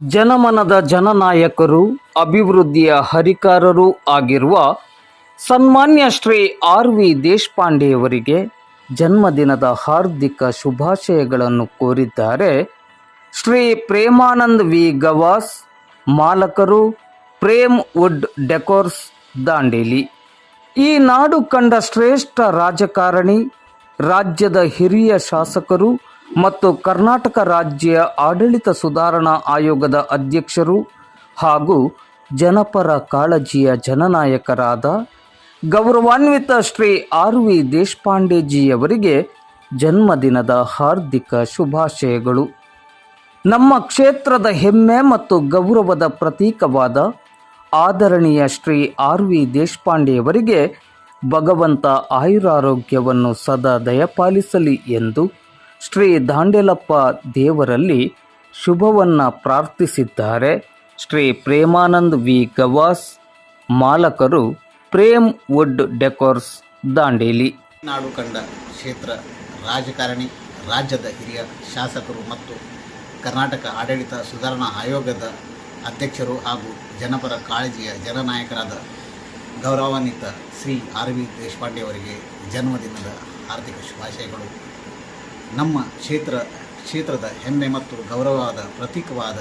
ಜನಮನದ ಜನನಾಯಕರು, ಅಭಿವೃದ್ಧಿಯ ಹರಿಕಾರರೂ ಆಗಿರುವ ಸನ್ಮಾನ್ಯ ಶ್ರೀ ಆರ್ ವಿ ದೇಶಪಾಂಡೆಯವರಿಗೆ ಜನ್ಮದಿನದ ಹಾರ್ದಿಕ ಶುಭಾಶಯಗಳನ್ನು ಕೋರಿದ್ದಾರೆ ಶ್ರೀ ಪ್ರೇಮಾನಂದ್ ವಿ ಗವಾಸ್, ಮಾಲಕರು ಪ್ರೇಮ್ ವುಡ್ ಡೆಕೋರ್ಸ್, ದಾಂಡೇಲಿ. ಈ ನಾಡು ಕಂಡ ಶ್ರೇಷ್ಠ ರಾಜಕಾರಣಿ, ರಾಜ್ಯದ ಹಿರಿಯ ಶಾಸಕರು ಮತ್ತು ಕರ್ನಾಟಕ ರಾಜ್ಯ ಆಡಳಿತ ಸುಧಾರಣಾ ಆಯೋಗದ ಅಧ್ಯಕ್ಷರು ಹಾಗೂ ಜನಪರ ಕಾಳಜಿಯ ಜನನಾಯಕರಾದ ಗೌರವಾನ್ವಿತ ಶ್ರೀ ಆರ್ ವಿ ದೇಶಪಾಂಡೆಜಿಯವರಿಗೆ ಜನ್ಮದಿನದ ಹಾರ್ದಿಕ ಶುಭಾಶಯಗಳು. ನಮ್ಮ ಕ್ಷೇತ್ರದ ಹೆಮ್ಮೆ ಮತ್ತು ಗೌರವದ ಪ್ರತೀಕವಾದ ಆದರಣೀಯ ಶ್ರೀ ಆರ್ ವಿ ದೇಶಪಾಂಡೆಯವರಿಗೆ ಭಗವಂತ ಆಯುರಾರೋಗ್ಯವನ್ನು ಸದಾ ದಯಪಾಲಿಸಲಿ ಎಂದು ಶ್ರೀ ದಾಂಡೇಲಪ್ಪ ದೇವರಲ್ಲಿ ಶುಭವನ್ನು ಪ್ರಾರ್ಥಿಸಿದ್ದಾರೆ. ಶ್ರೀ ಪ್ರೇಮಾನಂದ್ ವಿ. ಗವಾಸ್, ಮಾಲಕರು ಪ್ರೇಮ್ ವುಡ್ ಡೆಕೋರ್ಸ್, ದಾಂಡೇಲಿ. ನಾಡು ಕಂಡ ಕ್ಷೇತ್ರ ರಾಜಕಾರಣಿ, ರಾಜ್ಯದ ಹಿರಿಯ ಶಾಸಕರು ಮತ್ತು ಕರ್ನಾಟಕ ಆಡಳಿತ ಸುಧಾರಣಾ ಆಯೋಗದ ಅಧ್ಯಕ್ಷರು ಹಾಗೂ ಜನಪರ ಕಾಳಜಿಯ ಜನನಾಯಕರಾದ ಗೌರವಾನ್ವಿತ ಶ್ರೀ ಆರ್ ವಿ ದೇಶಪಾಂಡೆ ಅವರಿಗೆ ಜನ್ಮದಿನದ ಹಾರ್ದಿಕ ಶುಭಾಶಯಗಳು. ನಮ್ಮ ಕ್ಷೇತ್ರ, ಕ್ಷೇತ್ರದ ಹೆಮ್ಮೆ ಮತ್ತು ಗೌರವವಾದ ಪ್ರತೀಕವಾದ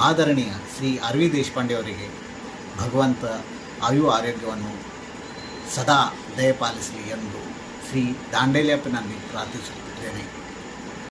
ಆದರಣೀಯ ಶ್ರೀ ಅರವಿ ದೇಶಪಾಂಡೆ ಅವರಿಗೆ ಭಗವಂತ ಆಯು ಆರೋಗ್ಯವನ್ನು ಸದಾ ದಯಪಾಲಿಸಲಿ ಎಂದು ಶ್ರೀ ದಾಂಡೇಲಿಯಪ್ಪನಲ್ಲಿ ಪ್ರಾರ್ಥಿಸುತ್ತಿದ್ದೇನೆ.